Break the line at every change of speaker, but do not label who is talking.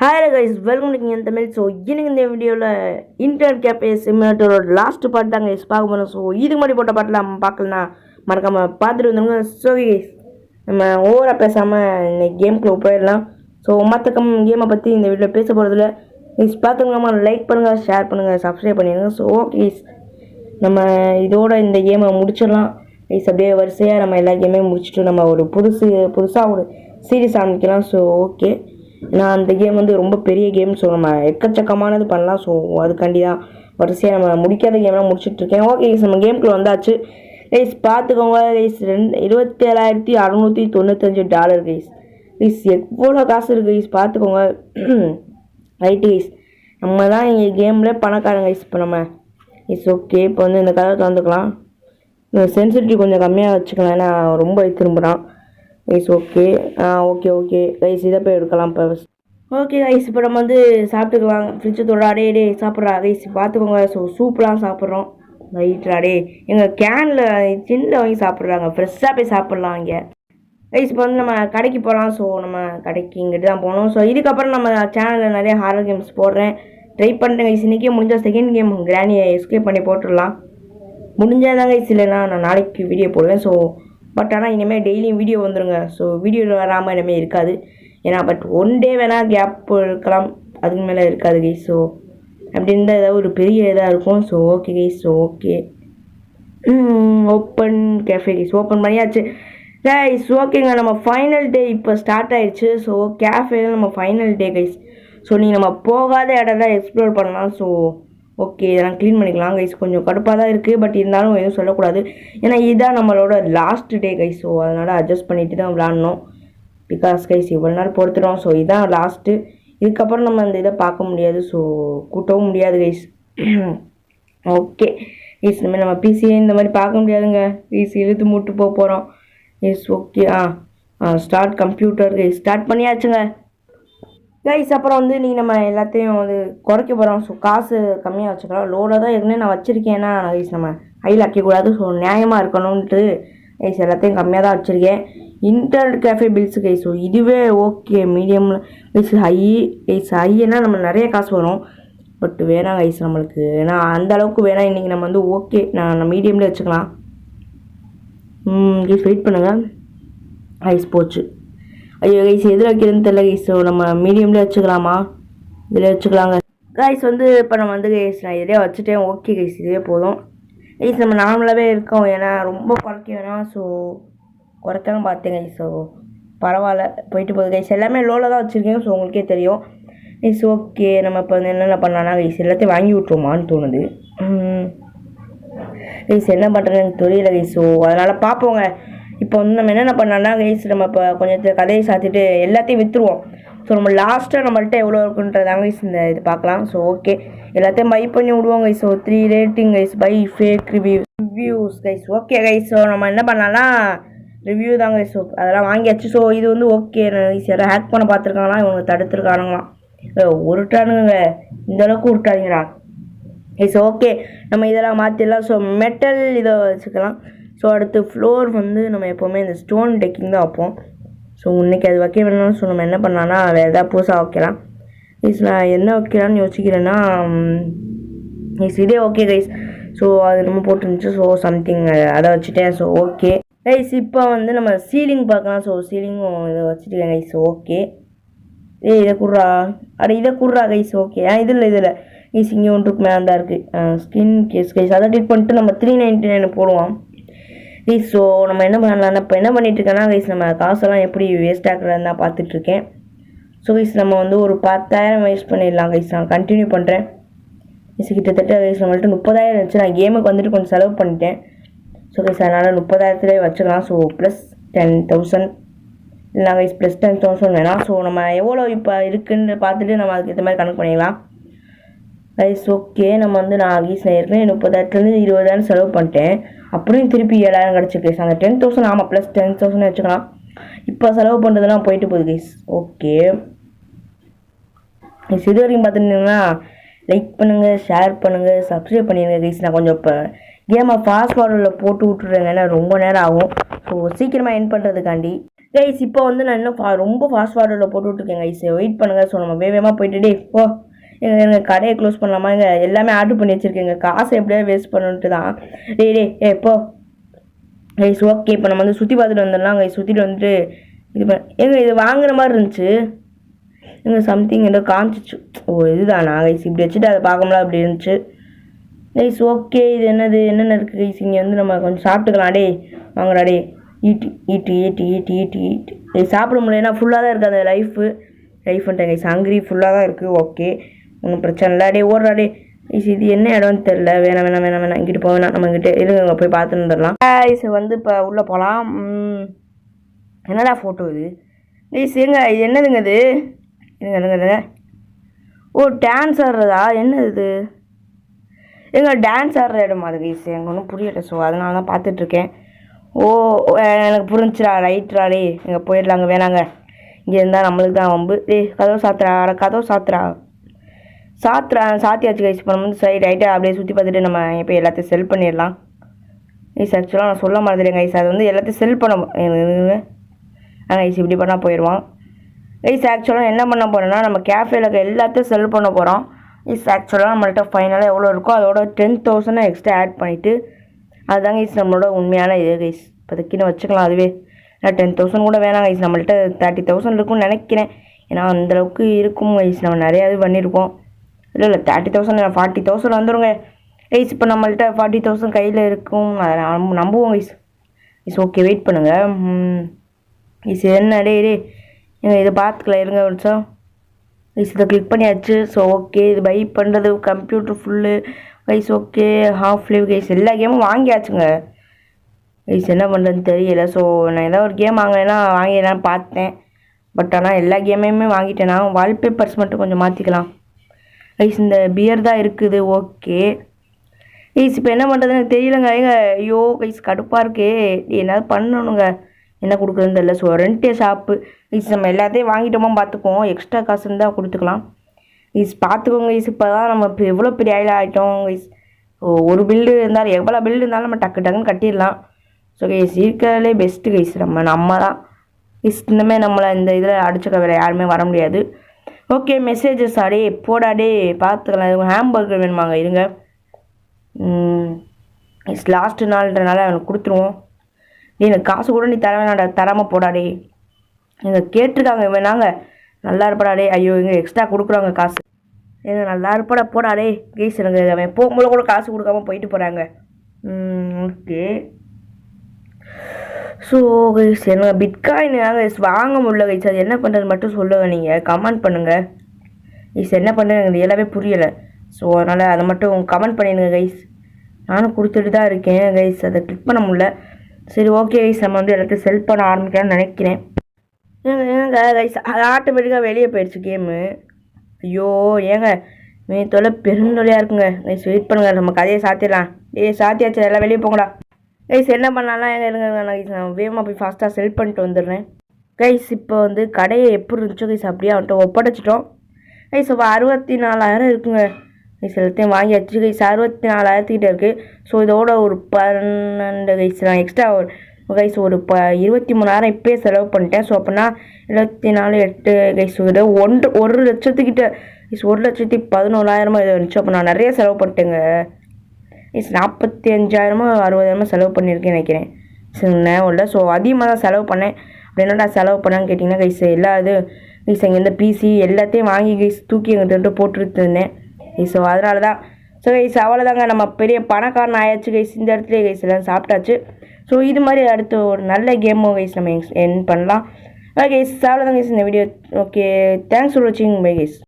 Hi guys welcome to என் Tamil so இன்னைக்கு இந்த வீடியோவில் இன்டர்நெட் கேஃபே சிமுலேட்டரோட லாஸ்ட் பார்ட் தாங்க கைஸ் பார்க்க போகிறோம் ஸோ இதுக்கு முன்னாடி போட்ட பாட்டெலாம் நம்ம பார்க்கலனா மறக்காமல் பார்த்துட்டு வந்தவங்க ஸோ கைஸ் நம்ம ஓவராக பேசாமல் இந்த கேம்குள்ளே போயிடலாம். ஸோ மற்ற கம் கேமை பற்றி இந்த வீடியோவில் பேச போகிறதுல கைஸ் பார்த்துக்கலாமா லைக் பண்ணுங்கள் ஷேர் பண்ணுங்கள் சப்ஸ்கிரைப் பண்ணிடுங்க. ஸோ ஓகே நம்ம இதோட இந்த கேமை முடிச்சிடலாம். கைஸ் அப்படியே வரிசையாக நம்ம எல்லா கேமையும் முடிச்சுட்டு நம்ம ஒரு புதுசு புதுசாக ஒரு சீரியஸ் ஆரம்பிக்கலாம். ஸோ ஓகே நான் அந்த கேம் வந்து ரொம்ப பெரிய கேம் ஸோ நம்ம எக்கச்சக்கமானது பண்ணலாம். ஸோ அதுக்காண்டி தான் வரிசையாக நம்ம முடிக்காத கேம்லாம் முடிச்சுட்ருக்கேன் ஓகே நம்ம கேம்குள்ளே வந்தாச்சு. கைஸ் பார்த்துக்கோங்க. கைஸ் ரெண்டு இருபத்தி ஏழாயிரத்தி அறநூற்றி தொண்ணூத்தஞ்சு டாலர் கைஸ் கைஸ் எவ்வளோ காசு இருக்குது கைஸ் பார்த்துக்கோங்க. ரைட் கைஸ் நம்ம தான் இங்கே கேமில் பணக்காரங்க கைஸ் இப்போ நம்ம இட்ஸ் ஓகே இப்போ வந்து இந்த கதை திறந்துக்கலாம். சென்சிட்டிவிட்டி கொஞ்சம் கம்மியாக வச்சுக்கலாம். ஏன்னா ரொம்ப திரும்புகிறான் guys okay ah okay okay guys இதை போய் எடுக்கலாம் இப்போ. ஓகே கைஸ் இப்போ நம்ம வந்து சாப்பிட்டுக்கலாம். ஃப்ரிட்ஜு தொட டே டே சாப்பிட்றா. கைஸ் பார்த்துக்கோங்க ஸோ சூப்லாம் சாப்பிட்றோம். ரைட்ரா டே எங்கள் கேனில் சின்ன வாங்கி சாப்பிட்றாங்க. ஃப்ரெஷ்ஷாக போய் சாப்பிட்லாம் இங்கே. கைஸ் இப்போ வந்து நம்ம கடைக்கு போகலாம் ஸோ நம்ம கடைக்கு இங்கிட்டு தான் போகணும். ஸோ இதுக்கப்புறம் நம்ம சேனலில் நிறைய ஹாரர் கேம்ஸ் போடுறேன். ட்ரை பண்ணுறேன் கைஸ் இன்றைக்கே முடிஞ்ச செகண்ட் கேம் கிராணியை எஸ்கேப் பண்ணி போட்டுடலாம். முடிஞ்சாதாங்க கைஸ் இல்லைன்னா நான் நாளைக்கு வீடியோ போடுவேன். ஸோ பட் ஆனால் இனிமேல் டெய்லியும் வீடியோ வந்துடுங்க ஸோ வீடியோ வராமல் இனிமேல் இருக்காது. ஏன்னா பட் ஒன் டே வேணால் கேப் இருக்கலாம். அதுக்கு மேலே இருக்காது கை ஸோ அப்படி இருந்தால் ஏதாவது ஒரு பெரிய இதாக இருக்கும். So okay guy so okay open cafe guys open பண்ணியாச்சு. கைஸ் ஓகேங்க நம்ம ஃபைனல் டே இப்போ ஸ்டார்ட் ஆயிடுச்சு. ஸோ கேஃபேல நம்ம ஃபைனல் டே கைஸ் ஸோ நீங்கள் நம்ம போகாத இடம்லாம் எக்ஸ்ப்ளோர் பண்ணலாம். ஸோ ஓகே இதெல்லாம் க்ளீன் பண்ணிக்கலாம் கைஸ் கொஞ்சம் கடுப்பாக தான் இருக்குது பட் இருந்தாலும் எதுவும் சொல்லக்கூடாது. ஏன்னா இதுதான் நம்மளோட லாஸ்ட் டே கைஸ் ஸோ அதனால் அட்ஜஸ்ட் பண்ணிட்டு தான் விளாட்ணும். பிகாஸ் கைஸ் இவ்வளோ நாள் பொறுத்துட்டோம் ஸோ இதுதான் லாஸ்ட்டு இதுக்கப்புறம் நம்ம அந்த இதை பார்க்க முடியாது. ஸோ கூட்டவும் முடியாது கைஸ் ஓகே கைஸ் இனிமேல் நம்ம பிசிஏ இந்த மாதிரி பார்க்க முடியாதுங்க. கைஸ் இழுத்து மூட்டு போக போகிறோம் yes okay ah start computer guys start பண்ணியாச்சுங்க. Guys அப்புறம் வந்து நீங்கள் நம்ம எல்லாத்தையும் வந்து குறைக்க போகிறோம் ஸோ காசு கம்மியாக வச்சுக்கலாம். லோடாக தான் ஏற்கனவே நான் வச்சுருக்கேன்னா கைஸ் நம்ம ஹையில் அக்கக்கூடாது ஸோ நியாயமாக இருக்கணும்ன்ட்டு கைஸ் எல்லாத்தையும் கம்மியாக தான் வச்சுருக்கேன். Internet cafe bills guys so இதுவே okay medium guys high guys ஹைனா நம்ம நிறைய காசு வரும். பட் வேணாம் கைஸ் நம்மளுக்கு. ஏன்னா அந்த அளவுக்கு வேணாம். இன்றைக்கி நம்ம வந்து ஓகே நான் மீடியம்லேயே வச்சுக்கலாம். கைஸ் வெயிட் பண்ணுங்கள் ஐஸ் போச்சு. ஐயோ கைஸ் எதில் வைக்கிறதுன்னு தெரியல கைஸ் ஸோ நம்ம மீடியம்லேயே வச்சுக்கலாமா? இதில் வச்சுக்கலாங்க. கைஸ் வந்து இப்போ நம்ம வந்து கைஸ் நான் இதிலே வச்சுட்டேன். ஓகே கைஸ் இதே போதும். கைஸ் நம்ம நார்மலாகவே இருக்கோம். ஏன்னா ரொம்ப குறைக்க வேணாம். ஸோ குறைக்காம பார்த்தேன் கைஸ் ஸோ பரவாயில்ல. போயிட்டு போகுது கைஸ் எல்லாமே லோவில் தான் வச்சுருக்கேன். ஸோ உங்களுக்கே தெரியும். கைஸ் ஓகே நம்ம இப்போ வந்து என்னென்ன பண்ணலாம்னா கைஸ் எல்லாத்தையும் வாங்கி விட்ருவோமான்னு தோணுது. கைஸ் என்ன பண்ணுறதுன்னு எனக்கு தெரியல கைஸ் ஸோ அதனால் பார்ப்போங்க இப்போ வந்து நம்ம என்னென்ன பண்ணலாம்னா கைஸ் நம்ம இப்போ கொஞ்சம் கதையை சாத்திட்டு எல்லாத்தையும் விற்றுருவோம் ஸோ நம்ம லாஸ்ட்டாக நம்மள்ட்ட எவ்வளோ இருக்குன்றதாங்க கைஸ் இந்த இது பார்க்கலாம். ஸோ ஓகே எல்லாத்தையும் பை பண்ணி விடுவோம் guys so three rating guys buy fake review reviews guys okay guys so நம்ம என்ன பண்ணலாம்னா ரிவ்யூ தான் கைஸ் ஸோ அதெல்லாம் வாங்கியாச்சு. ஸோ இது வந்து ஓகே கைஸ் யாரும் ஹேக் பண்ண பார்த்துருக்காங்களாம் இவங்க தடுத்துருக்கானுங்களாம் உருட்டானுங்க. இந்த அளவுக்கு உருட்டாதீங்கடா. இட்ஸ் ஓகே நம்ம இதெல்லாம் மாற்றிடலாம் ஸோ மெட்டல் இதை வச்சுக்கலாம். ஸோ அடுத்து ஃப்ளோர் வந்து நம்ம எப்போவுமே இந்த ஸ்டோன் டெக்கிங் தான் வைப்போம். ஸோ இன்றைக்கி அது வைக்க வேணும்னு ஸோ நம்ம என்ன பண்ணலாம்னா வேறு எதாவது புதுசாக வைக்கலாம். கைஸ் நான் என்ன வைக்கலான்னு யோசிக்கிறேன்னா கைஸ் இதே ஓகே கைஸ் ஸோ அது நம்ம போட்டுருந்துச்சு. ஸோ சம்திங் அதை வச்சுட்டேன். ஸோ ஓகே கைஸ் இப்போ வந்து நம்ம சீலிங் பார்க்கலாம். ஸோ சீலிங்கும் இதை வச்சுருக்கேன் கைஸ் ஓகே ஏய் இதை குடுறா. அட இதை குடுறா கைஸ் ஓகே ஆ இதில் இதில் கைஸ் இங்கே ஒன்றுக்கு மேலே தான் இருக்குது ஸ்கின் கேஸ் கைஸ் அதை டிட் பண்ணிட்டு நம்ம த்ரீ நைன்ட்டி நைன் போடுவோம். கைஸ் ஸோ நம்ம என்ன பண்ணலாம்னா இப்போ என்ன பண்ணிட்டுருக்கேன்னா கைஸ் நம்ம காசெல்லாம் எப்படி வேஸ்ட் ஆகுறதுன்னு தான் பார்த்துட்ருக்கேன் ஸோ கைஸ் நம்ம வந்து ஒரு பத்தாயிரம் வேஸ்ட் பண்ணிடலாம் கைஸ் நான் கண்டினியூ பண்ணுறேன் கைஸ் கிட்டத்தட்ட கைஸ் நம்மள்ட்ட முப்பதாயிரம் இருந்துச்சு. நான் கேமுக்கு வந்துட்டு கொஞ்சம் செலவு பண்ணிட்டேன். ஸோ கைஸ் அதனால் முப்பதாயிரத்துலேயே வச்சுக்கலாம். ஸோ ப்ளஸ் டென் தௌசண்ட் இல்லை கைஸ் ப்ளஸ் டென் தௌசண்ட் வேணாம். ஸோ நம்ம எவ்வளோ இப்போ இருக்குன்னு பார்த்துட்டு நம்ம அதுக்கு ஏற்ற மாதிரி கணக்கு பண்ணிக்கலாம். கைஸ் ஓகே நம்ம வந்து நான் ஈஸ் நான் ஏற்கனவே முப்பதாயிரத்துலேருந்து இருபதாயிரம் செலவு பண்ணிட்டேன். அப்புறம் திருப்பி ஏழாயிரம் கிடச்சிருக்கு அந்த டென் தௌசண்ட் ஆமாம் ப்ளஸ் டென் தௌசண்ட் வச்சுக்கலாம். இப்போ செலவு பண்ணுறதுலாம் போயிட்டு போகுது கைஸ் ஓகே கைஸ் இது வரைக்கும் பார்த்துருந்தீங்கன்னா லைக் பண்ணுங்கள் ஷேர் பண்ணுங்கள் சப்ஸ்கிரைப் பண்ணிடுங்க கைஸ் நான் கொஞ்சம் இப்போ கேமை ஃபாஸ்ட் ஃபார்வர்டில் போட்டு விட்டுறேங்க. ஏன்னா ரொம்ப நேரம் ஆகும். ஸோ சீக்கிரமாக என் பண்ணுறதுக்காண்டி கைஸ் இப்போ வந்து நான் இன்னும் ஃபா ரொம்ப ஃபாஸ்ட் ஃபார்வர்டில் போட்டு விட்ருக்கேன் கைஸ் வெயிட் பண்ணுங்கள் ஸோ நம்ம வேகமாக போயிட்டு டே ஓ எங்கள் எங்கள் கடையை க்ளோஸ் பண்ணலாமா? இங்கே எல்லாமே ஆர்டர் பண்ணி வச்சுருக்கேங்க. காசை எப்படியா வேஸ்ட் பண்ணணுன்ட்டு தான் டே டே ஏ போ கைஸ் ஓகே இப்போ நம்ம வந்து சுற்றி பார்த்துட்டு வந்துடலாம். கைஸ் சுற்றிட்டு வந்துட்டு இது பண்ண ஏங்க இது வாங்குற மாதிரி இருந்துச்சு. எங்க சம்திங் ஏதோ காமிச்சிச்சு. ஓ இதுதானா? கைஸ் இப்படி வச்சுட்டு அதை பார்க்கல அப்படி இருந்துச்சு. கைஸ் ஓகே இது என்னது? என்னென்ன இருக்குது கைஸ் இங்கே வந்து நம்ம கொஞ்சம் சாப்பிட்டுக்கலாம். டே வாங்குறா டே ஈட்டி ஈட்டி ஈட்டி ஈட்டி ஈட்டி ஈட்டி சாப்பிட முடியலன்னா ஃபுல்லாக தான் இருக்குது அந்த லைஃபு லைஃப்ன்ட்டேன் கைஸ் ஹங்கிரி ஃபுல்லாக தான் இருக்குது ஓகே ஒன்றும் பிரச்சனை இல்லை அடே ஓடுறாடே டே இது என்ன இடம்னு தெரில வேணாம் வேணாம் வேணாம் வேணாம். இங்கிட்டு போக வேணாம். நம்ம இங்கிட்ட இருங்க அங்கே போய் பார்த்துட்டு வந்துடலாம். கைஸ் வந்து இப்போ உள்ளே போகலாம் என்னடா ஃபோட்டோ இது? கைஸ் எங்க இது என்னதுங்க இது? இருங்க இருங்க இருங்க. ஓ டான்ஸ் ஆடுறதா? என்னது இது? எங்க டான்ஸ் ஆடுற இடமா அது கைஸ் எனக்கு ஒன்றும் புரியலை. ஸோ அதனால தான் பார்த்துட்ருக்கேன் ஓ எனக்கு புரிஞ்சுடா. ரைட்ரா டே இங்கே போயிடலாங்க. வேணாங்க. இங்கே இருந்தால் நம்மளுக்கு தான் வம்பு. டேய் கதவு சாத்துறா கதவு சாத்துறா சாத்துறா சாத்தியாச்சு கைஸ் இப்போ நம்ம வந்து சைடு ரைட்டாக அப்படியே சுற்றி பார்த்துட்டு நம்ம இப்போ எல்லாத்தையும் செல் பண்ணிடலாம். கைஸ் ஆக்சுவலாக நான் சொல்ல மாதிரி கைஸ் அது வந்து எல்லாத்தையும் செல் பண்ண ஆ கைஸ் இப்படி பண்ணால் போயிடுவான் கைஸ் ஆக்சுவலாக என்ன பண்ண போகிறோன்னா நம்ம கேஃபேல இருக்க எல்லாத்தையும் செல் பண்ண போகிறோம் கைஸ் ஆக்சுவலாக நம்மள்ட்ட ஃபைனலாக எவ்வளோ இருக்கோ அதோட டென் தௌசண்ட் எக்ஸ்ட்ரா ஆட் பண்ணிவிட்டு அதுதான் கைஸ் நம்மளோட உண்மையான இது கைஸ் இப்போதைக்குன்னு வச்சுக்கலாம் அதுவே. ஏன்னா டென் தௌசண்ட் கூட வேணாம் கைஸ் நம்மள்ட்ட தேர்ட்டி தௌசண்ட் இருக்கும்னு நினைக்கிறேன். ஏன்னா அந்தளவுக்கு இருக்கும் கைஸ் நம்ம நிறையா இது பண்ணியிருக்கோம். இல்லை இல்லை தேர்ட்டி தௌசண்ட் ஃபார்ட்டி தௌசண்ட் வந்துடுங்க கைஸ் இப்போ நம்மள்ட்ட ஃபார்ட்டி தௌசண்ட் கையில் இருக்கும். அதை நம்ப- நம்புவோம் கைஸ் இஸ் ஓகே வெயிட் பண்ணுங்கள் இஸ் என்ன டே டே நீங்கள் இதை பார்த்துக்கலாம் இருங்க ஒரு நிமிஷம். கைஸ் இதை கிளிக் பண்ணியாச்சு. ஸோ ஓகே இது பை பண்ணுறது computer full guys okay half leave guys எல்லா கேமும் வாங்கியாச்சுங்க. கைஸ் என்ன பண்ணுறதுன்னு தெரியல. ஸோ நான் ஏதாவது ஒரு கேம் வாங்கினேன்னா வாங்கிடலான்னு பார்த்தேன். பட் ஆனால் எல்லா கேமையுமே வாங்கிட்டேன். நான் வால்பேப்பர்ஸ் மட்டும் கொஞ்சம் மாற்றிக்கலாம் கைஸ் இந்த பியர் தான் இருக்குது. ஓகே ஐஸ் இப்போ என்ன பண்ணுறதுன்னு எனக்கு தெரியலங்க. ஏங்க ஐயோ கைஸ் கடுப்பாக இருக்கே. என்னாவது பண்ணணுங்க? என்ன கொடுக்குறதுன்னு தெரியல. ஸோ ரெண்டே ஷாப்பு ஐஸ் நம்ம எல்லாத்தையும் வாங்கிட்டோமா பார்த்துக்குவோம் எக்ஸ்ட்ரா காசு இருந்தால் கொடுத்துக்கலாம். ஐஸ் பார்த்துக்கோங்க ஐஸ் இப்போ தான் நம்ம இப்போ எவ்வளோ பெரிய ஆயில் ஆகிட்டோம் ஐஸ் ஓ ஒரு பில்லு இருந்தாலும் எவ்வளோ பில்லு இருந்தாலும் நம்ம டக்கு டக்குன்னு கட்டிடலாம். ஸோ கைஸ் இருக்கிறதுலே பெஸ்ட்டு கைஸ் நம்ம நம்ம தான் இஸ் இன்னுமே நம்மளை இந்த இதில் அடிச்சுக்க வேறு யாருமே வர முடியாது. ஓகே மெசேஜஸ் அடே போடா டே பார்த்துக்கலாம் ஹேம்பர்கர் வேணுமாங்க இருங்க. இஸ் லாஸ்ட் நாள்ன்றனால அவனுக்கு கொடுத்துருவோம். நீ எனக்கு காசு கூட நீ தர வேணாடா தராமல் போடாடே எங்கள் கேட்டிருக்காங்க வேணாங்க நல்லா இருப்படா டே. ஐயோ இங்கே எக்ஸ்ட்ரா கொடுக்குறாங்க காசு. ஏங்க நல்லா இருப்பாடா போடாடே கேஸ் எனக்கு அவன் போகும்போது கூட காசு கொடுக்காம போயிட்டு போகிறாங்க ஓகே ஸோ கைஸ் எனக்கு பிட்காயின் கைஸ் வாங்க முடியல கைஸ் அது என்ன பண்ணுறது மட்டும் சொல்லுங்க நீங்கள் கமெண்ட் பண்ணுங்கள் கைஸ் என்ன பண்ணுறது எனக்கு எல்லாமே புரியலை. ஸோ அதனால் அதை மட்டும் கமெண்ட் பண்ணிடுங்க கைஸ் நானும் கொடுத்துட்டு தான் இருக்கேன் கைஸ் அதை கிளிக் பண்ண முடியல. சரி ஓகே கைஸ் நம்ம வந்து எல்லாத்தையும் செல் பண்ண ஆரம்பிக்கலாம்னு நினைக்கிறேன். ஏங்க ஏங்க கைஸ் அது ஆட்டோமேட்டிக்காக வெளியே போயிடுச்சு கேமு ஐயோ ஏங்க மே தொலை பெருந்தொலையாக இருக்குங்க. கைஸ் வெயிட் பண்ணுங்க. நம்ம கதையை சாத்திடலாம். ஏய் சாத்தியாச்சு. எல்லாம் வெளியே போங்கடா. கைஸ் என்ன பண்ணலாம் எங்கே நான் கைஸ் நான் வேகமாக போய் ஃபாஸ்ட்டாக செல் பண்ணிட்டு வந்துடுறேன். கைஸ் இப்போ வந்து கடையை எப்படி இருந்துச்சோ கைஸ் அப்படியே அவன்கிட்ட ஒப்படைச்சிட்டோம். கைஸ் இப்போ அறுபத்தி நாலாயிரம் இருக்குங்க. கைஸ் எல்லாத்தையும் வாங்கியாச்சு கைஸ் அறுபத்தி நாலாயிரத்துக்கிட்ட இருக்குது ஸோ இதோட ஒரு பன்னெண்டு கைஸ் நான் எக்ஸ்ட்ரா ஒரு கைஸ் ஒரு ப இருபத்தி மூணாயிரம் இப்போயே செலவு பண்ணிட்டேன். ஸோ அப்படின்னா இருபத்தி நாலு எட்டு கைஸ் இது ஒன்று ஒரு லட்சத்துக்கிட்ட கைஸ் ஒரு லட்சத்தி பதினோராயிரமா இது இருந்துச்சு. அப்போ நான் நிறைய செலவு பண்ணிட்டேங்க. மீன்ஸ் நாற்பத்தி அஞ்சாயிரமோ அறுபதாயிரமோ செலவு பண்ணியிருக்கேன் நினைக்கிறேன். சரி ஞாபகம் இல்லை ஸோ அதிகமாக தான் செலவு பண்ணேன். அப்படி என்னடா செலவு பண்ணேன்னு கேட்டிங்கன்னா கைஸ் எல்லா இது கைஸ் இங்கேருந்து பிசி எல்லாத்தையும் வாங்கி கைஸ் தூக்கி எங்கிட்ட போட்டுட்டு இருந்தேன். ஸோ அதனால தான் ஸோ கைஸ் அவ்வளோதாங்க நம்ம பெரிய பணக்காரன் ஆயாச்சு கைஸ் இந்த இடத்துல கைஸ் எல்லாம் சாப்பிட்டாச்சு. ஸோ இது மாதிரி அடுத்து ஒரு நல்ல கேமும் கைஸ் நம்ம என் பண்ணலாம். ஓகே கைஸ் அவ்வளோதான் கைஸ் இந்த வீடியோ ஓகே தேங்க்ஸ் ஃபார் வாட்சிங் பை கைஸ்